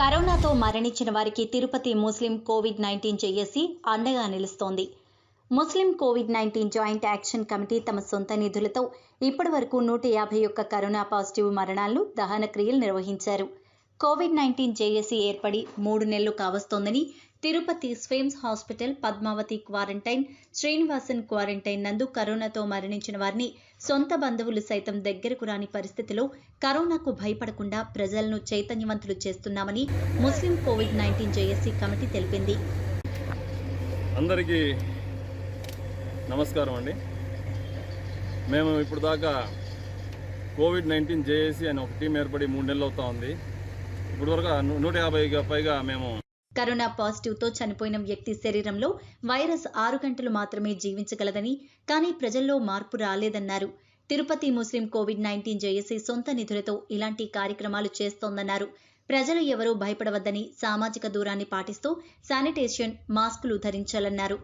కరోనాతో మరణించిన వారికి Tirupati Muslim covid nineteen JAC అండగా నిలుస్తోంది. Muslim covid nineteen joint action committee తమ సొంత నిధులతో ఇప్పటి వరకు నూట యాభై ఒక్క కరోనా పాజిటివ్ మరణాలను దహన క్రియలు నిర్వహించారు. కోవిడ్ నైన్టీన్ జేఏసీ ఏర్పడి మూడు నెలలు కావస్తోందని Tirupati SVIMS hospital Padmavati quarantine Srinivasan quarantine నందు కరోనాతో మరణించిన వారిని సొంత బంధువులు సైతం దగ్గరకు రాని పరిస్థితిలో కరోనాకు భయపడకుండా ప్రజలను చైతన్యవంతులు చేస్తున్నామని Muslim covid nineteen JAC committee తెలిపింది. అందరికీ నమస్కారం అండి. మేము ఇప్పుడు దాకా కోవిడ్ నైన్టీన్ జేఏసీ అని ఒక టీం ఏర్పడి మూడు నెలలు అవుతా ఉంది. ఇప్పుడు నూట యాభైగా పైగా మేము కరోనా పాజిటివ్తో చనిపోయిన వ్యక్తి శరీరంలో వైరస్ ఆరు గంటలు మాత్రమే జీవించగలదని కానీ ప్రజల్లో మార్పు రాలేదన్నారు. Tirupati Muslim covid nineteen JAC సొంత నిధులతో ఇలాంటి కార్యక్రమాలు చేస్తోందన్నారు. ప్రజలు ఎవరూ భయపడవద్దని సామాజిక దూరాన్ని పాటిస్తూ శానిటేషన్ మాస్కులు ధరించాలన్నారు.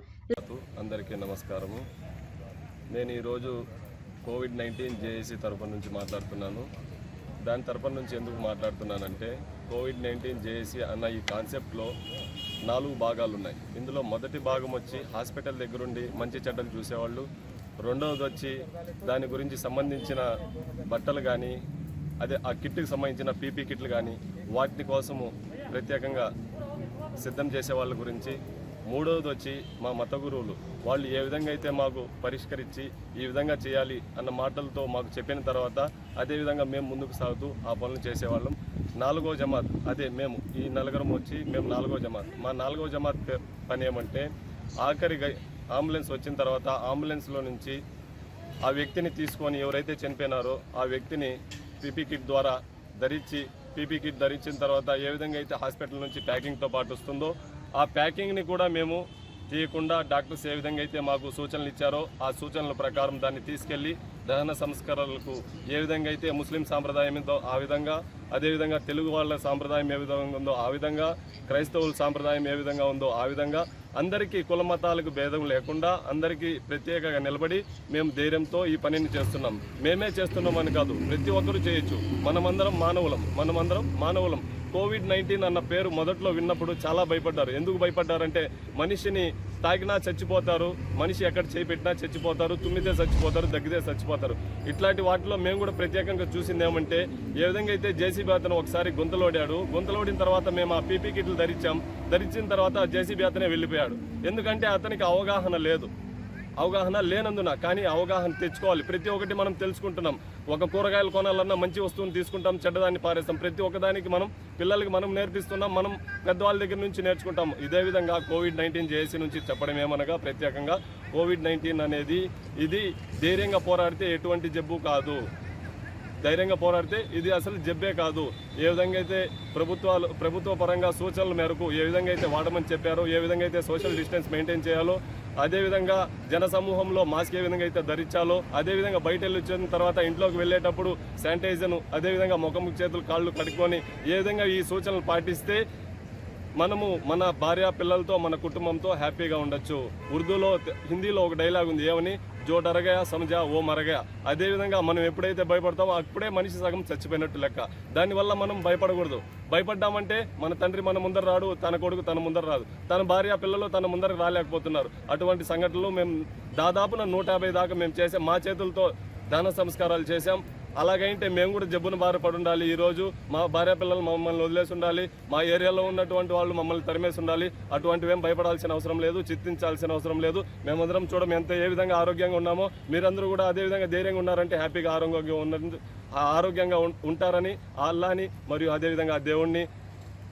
అందరికీ నమస్కారము. నేను ఈరోజు కోవిడ్ నైన్టీన్ జేఏసీ తరఫు నుంచి మాట్లాడుతున్నాను. దాని తరఫు నుంచి ఎందుకు మాట్లాడుతున్నానంటే కోవిడ్ నైన్టీన్ జేఏసీ అన్న ఈ కాన్సెప్ట్లో నాలుగు భాగాలు ఉన్నాయి ఇందులో మొదటి భాగం వచ్చి హాస్పిటల్ దగ్గరుండి మంచి చెడ్డలు చూసేవాళ్ళు. రెండవది వచ్చి దాని గురించి సంబంధించిన బట్టలు కానీ అదే ఆ కిట్కి సంబంధించిన పీపీ కిట్లు కానీ వాటి కోసము ప్రత్యేకంగా సిద్ధం చేసే వాళ్ళ గురించి. మూడవది వచ్చి మా మత గురువులు. వాళ్ళు ఏ విధంగా అయితే మాకు పరిష్కరించి ఈ విధంగా చేయాలి అన్న మాటలతో మాకు చెప్పిన తర్వాత అదే విధంగా మేము ముందుకు సాగుతూ ఆ పనులు చేసేవాళ్ళం. నాలుగో జమాత్. అదే మేము ఈ నలుగురం వచ్చి మేము నాలుగో జమాత్. మా నాలుగో జమాత్ పని ఏమంటే ఆఖరిగా అంబులెన్స్ వచ్చిన తర్వాత అంబులెన్స్లో నుంచి ఆ వ్యక్తిని తీసుకొని ఎవరైతే చనిపోయినారో ఆ వ్యక్తిని పీపీ కిట్ ద్వారా ధరించి పీపీ కిట్ ధరించిన తర్వాత ఏ విధంగా అయితే హాస్పిటల్ నుంచి ప్యాకింగ్తో పాటు వస్తుందో ఆ ప్యాకింగ్ని కూడా మేము తీయకుండా డాక్టర్స్ ఏ విధంగా అయితే మాకు సూచనలు ఇచ్చారో ఆ సూచనల ప్రకారం దాన్ని తీసుకెళ్ళి దహన సంస్కరణలకు ఏ విధంగా అయితే ముస్లిం సాంప్రదాయం ఉందో ఆ విధంగా అదేవిధంగా తెలుగు వాళ్ళ సాంప్రదాయం ఏ విధంగా ఉందో ఆ విధంగా క్రైస్తవుల సాంప్రదాయం ఏ విధంగా ఉందో ఆ విధంగా అందరికీ కుల మతాలకు భేదం లేకుండా అందరికీ ప్రత్యేకంగా నిలబడి మేము ధైర్యంతో ఈ పనిని చేస్తున్నాం. మేమే చేస్తున్నామని కాదు ప్రతి ఒక్కరూ చేయొచ్చు. మనమందరం మానవులం మనమందరం మానవులం. కోవిడ్ నైన్టీన్ అన్న పేరు మొదట్లో విన్నప్పుడు చాలా భయపడ్డారు. ఎందుకు భయపడ్డారంటే మనిషిని తాకినా చచ్చిపోతారు మనిషి ఎక్కడ చేపెట్టినా చచ్చిపోతారు తుమ్మితే చచ్చిపోతారు దగ్గితే చచ్చిపోతారు. ఇట్లాంటి వాటిలో మేము కూడా ప్రత్యేకంగా చూసింది ఏమంటే ఏ విధంగా అయితే జేసీబీ అతను ఒకసారి గుంతలోడాడు గుంతలోడిన తర్వాత మేము ఆ పీపీ కిట్లు ధరించాం ధరించిన తర్వాత జేసీబీ అతనే వెళ్ళిపోయాడు. ఎందుకంటే అతనికి అవగాహన లేదు. అవగాహన లేనందున కానీ అవగాహన తెచ్చుకోవాలి. ప్రతి ఒక్కటి మనం తెలుసుకుంటున్నాం. ఒక కూరగాయలు కొనాలన్నా మంచి వస్తువుని తీసుకుంటాం చెడ్డదాన్ని పారేస్తాం. ప్రతి ఒక్కదానికి మనం పిల్లలకి మనం నేర్పిస్తున్నాం మనం పెద్దవాళ్ళ దగ్గర నుంచి నేర్చుకుంటాం. ఇదే విధంగా కోవిడ్ నైన్టీన్ జేఏసీ నుంచి చెప్పడం ఏమనగా ప్రత్యేకంగా కోవిడ్ నైన్టీన్ అనేది ఇది ధైర్యంగా పోరాడితే ఎటువంటి జబ్బు కాదు. ధైర్యంగా పోరాడితే ఇది అసలు జబ్బే కాదు. ఏ విధంగా అయితే ప్రభుత్వాలు ప్రభుత్వ పరంగా సూచనల మేరకు ఏ విధంగా అయితే వాడమని చెప్పారో ఏ విధంగా అయితే సోషల్ డిస్టెన్స్ మెయింటైన్ చేయాలో అదేవిధంగా జన సమూహంలో మాస్క్ ఏ విధంగా అయితే ధరించాలో అదేవిధంగా బయట వెళ్ళి వచ్చిన తర్వాత ఇంట్లోకి వెళ్ళేటప్పుడు శానిటైజర్ను అదేవిధంగా ముఖం చేతులు కాళ్ళు కడుక్కొని ఏ విధంగా ఈ సూచనలు పాటిస్తే మనము మన భార్య పిల్లలతో మన కుటుంబంతో హ్యాపీగా ఉండొచ్చు. ఉర్దూలో హిందీలో ఒక డైలాగ్ ఉంది ఏమని? జో డరగయా సమజా ఓ మరగయా. అదేవిధంగా మనం ఎప్పుడైతే భయపడతామో అప్పుడే మనిషి సగం చచ్చిపోయినట్టు లెక్క. దానివల్ల మనం భయపడకూడదు. భయపడ్డామంటే మన తండ్రి మన ముందర రాడు తన కొడుకు తన ముందర రాదు. తన భార్య పిల్లలు తన ముందర రాలేకపోతున్నారు. అటువంటి సంఘటనలు మేము దాదాపున నూట యాభై దాకా మేము చేసాం. మా చేతులతో దాన సంస్కారాలు చేశాం. అలాగైతే మేము కూడా జబ్బును బారిపడి ఉండాలి ఈ రోజు మా భార్య పిల్లలు మమ్మల్ని వదిలేసి ఉండాలి. మా ఏరియాలో ఉన్నటువంటి వాళ్ళు మమ్మల్ని తరిమేసి ఉండాలి. అటువంటివి ఏం భయపడాల్సిన అవసరం లేదు చింతించాల్సిన అవసరం లేదు. మేమందరం చూడం ఎంత ఏ విధంగా ఆరోగ్యంగా ఉన్నామో. మీరందరూ కూడా అదే విధంగా ధైర్యంగా ఉన్నారంటే హ్యాపీగా ఆరోగ్యంగా ఉన్న ఆరోగ్యంగా ఉంటారని అల్లాని మరియు అదేవిధంగా ఆ దేవుణ్ణి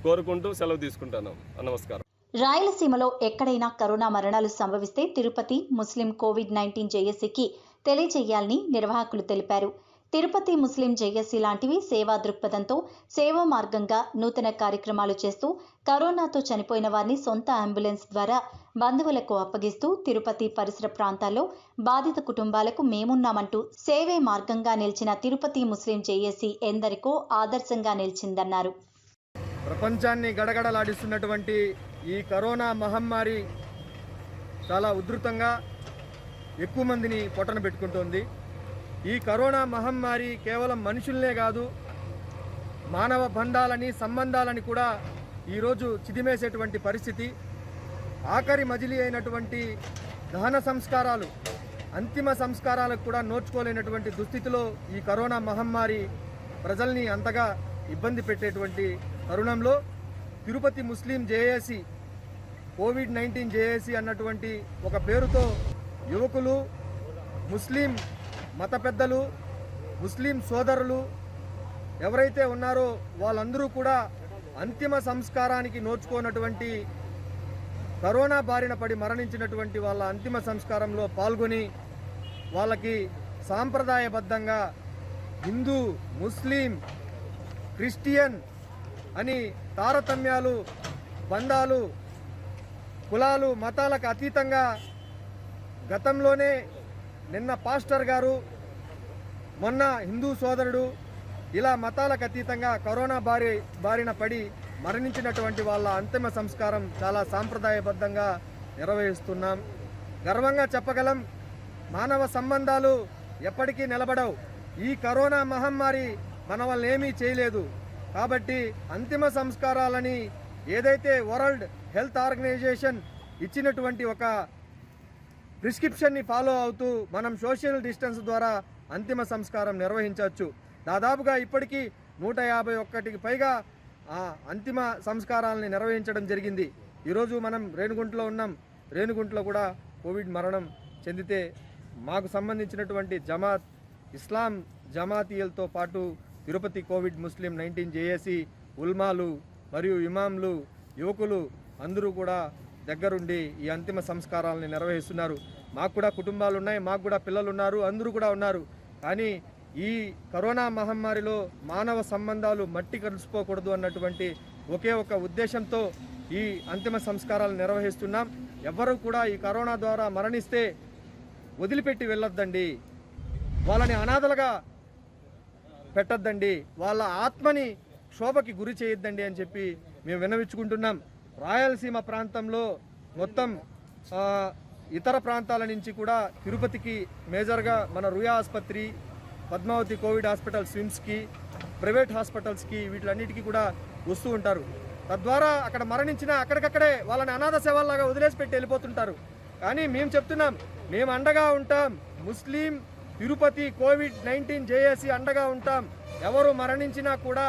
కోరుకుంటూ సెలవు తీసుకుంటాను. నమస్కారం. రాయలసీమలో ఎక్కడైనా కరోనా మరణాలు సంభవిస్తే తిరుపతి ముస్లిం కోవిడ్ నైన్టీన్ జేఏసీకి తెలియజేయాలని నిర్వాహకులు తెలిపారు. తిరుపతి ముస్లిం జేఏసీ లాంటివి సేవా దృక్పథంతో సేవా మార్గంగా నూతన కార్యక్రమాలు చేస్తూ కరోనాతో చనిపోయిన వారిని సొంత అంబులెన్స్ ద్వారా బంధువులకు అప్పగిస్తూ తిరుపతి పరిసర ప్రాంతాల్లో బాధిత కుటుంబాలకు మేమున్నామంటూ సేవే మార్గంగా నిలిచిన తిరుపతి ముస్లిం జేఏసీ ఎందరికో ఆదర్శంగా నిలిచిందన్నారు. ప్రపంచాన్ని గడగడలాడిస్తున్నటువంటి ఈ కరోనా మహమ్మారి చాలా ఉధృతంగా ఎక్కువ మందిని పొట్టన పెట్టుకుంటోంది. ఈ కరోనా మహమ్మారి కేవలం మనుషుల్నే కాదు మానవ బంధాలని సంబంధాలని కూడా ఈరోజు చిదిమేసేటువంటి పరిస్థితి. ఆఖరి మజిలీ అయినటువంటి దహన సంస్కారాలు అంతిమ సంస్కారాలకు కూడా నోచుకోలేనటువంటి దుస్థితిలో ఈ కరోనా మహమ్మారి ప్రజల్ని అంతగా ఇబ్బంది పెట్టేటువంటి తరుణంలో Tirupati Muslim JAC covid nineteen JAC అన్నటువంటి ఒక పేరుతో యువకులు ముస్లిం మత పెద్దలు ముస్లిం సోదరులు ఎవరైతే ఉన్నారో వాళ్ళందరూ కూడా అంతిమ సంస్కారానికి నోచుకోనటువంటి కరోనా బారిన పడి మరణించినటువంటి వాళ్ళ అంతిమ సంస్కారంలో పాల్గొని వాళ్ళకి సాంప్రదాయబద్ధంగా హిందూ ముస్లిం క్రిస్టియన్ అని తారతమ్యాలు బంధాలు కులాలు మతాలకు అతీతంగా గతంలోనే నిన్న పాస్టర్ గారు మొన్న హిందూ సోదరుడు ఇలా మతాలకు అతీతంగా కరోనా బారి బారిన పడి మరణించినటువంటి వాళ్ళ అంతిమ సంస్కారం చాలా సాంప్రదాయబద్ధంగా నిర్వహిస్తున్నాం. గర్వంగా చెప్పగలం మానవ సంబంధాలు ఎప్పటికీ నిలబడవు. ఈ కరోనా మహమ్మారి మన వల్ల ఏమీ చేయలేదు. కాబట్టి అంతిమ సంస్కారాలని ఏదైతే వరల్డ్ హెల్త్ ఆర్గనైజేషన్ ఇచ్చినటువంటి ఒక ప్రిస్క్రిప్షన్ని ఫాలో అవుతూ మనం సోషల్ డిస్టెన్స్ ద్వారా అంతిమ సంస్కారం నిర్వహించవచ్చు. దాదాపుగా ఇప్పటికీ నూట యాభై ఒక్కటికి పైగా ఆ అంతిమ సంస్కారాలని నిర్వహించడం జరిగింది. ఈరోజు మనం రేణుగుంటలో ఉన్నాం. రేణుగుంటలో కూడా కోవిడ్ మరణం చెందితే మాకు సంబంధించినటువంటి జమాత్ ఇస్లాం జమాతీయులతో పాటు Tirupati covid Muslim nineteen JAC ఉల్మాలు మరియు ఇమాంలు యువకులు అందరూ కూడా దగ్గరుండి ఈ అంతిమ సంస్కారాలని నిర్వహిస్తున్నారు మాకు కూడా కుటుంబాలు ఉన్నాయి మాకు కూడా పిల్లలు ఉన్నారు అందరూ కూడా ఉన్నారు. కానీ ఈ కరోనా మహమ్మారిలో మానవ సంబంధాలు మట్టి కలిసిపోకూడదు అన్నటువంటి ఒకే ఒక ఉద్దేశంతో ఈ అంతిమ సంస్కారాలు నిర్వహిస్తున్నాం ఎవరు కూడా ఈ కరోనా ద్వారా మరణిస్తే వదిలిపెట్టి వెళ్ళొద్దండి. వాళ్ళని అనాథలుగా పెట్టొద్దండి. వాళ్ళ ఆత్మని శోభకి గురి చేయొద్దండి అని చెప్పి మేము విన్నవించుకుంటున్నాం. రాయలసీమ ప్రాంతంలో మొత్తం ఇతర ప్రాంతాల నుంచి కూడా తిరుపతికి మేజర్గా మన రుయా ఆసుపత్రి పద్మావతి కోవిడ్ హాస్పిటల్ స్విమ్స్కి ప్రైవేట్ హాస్పిటల్స్కి వీటిలన్నిటికీ కూడా వస్తూ ఉంటారు. తద్వారా అక్కడ మరణించిన అక్కడికక్కడే వాళ్ళని అనాథ సేవల్లాగా వదిలేసి పెట్టి వెళ్ళిపోతుంటారు. కానీ మేము చెప్తున్నాం మేము అండగా ఉంటాం. Muslim Tirupati covid nineteen JAC అండగా ఉంటాం. ఎవరు మరణించినా కూడా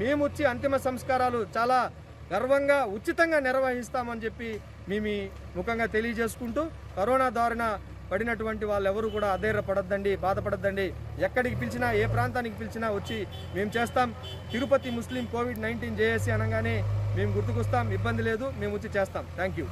మేము వచ్చి అంతిమ సంస్కారాలు చాలా గర్వంగా ఉచితంగా నిర్వహిస్తామని చెప్పి మేము ముఖంగా తెలియజేసుకుంటూ కరోనా దారిన పడినటువంటి వాళ్ళు కూడా అధైర్యపడద్దండి బాధపడద్దండి. ఎక్కడికి పిలిచినా ఏ ప్రాంతానికి పిలిచినా వచ్చి మేము చేస్తాం. Tirupati Muslim covid nineteen JAC అనగానే మేము గుర్తుకొస్తాం ఇబ్బంది లేదు మేము వచ్చి చేస్తాం. Thank you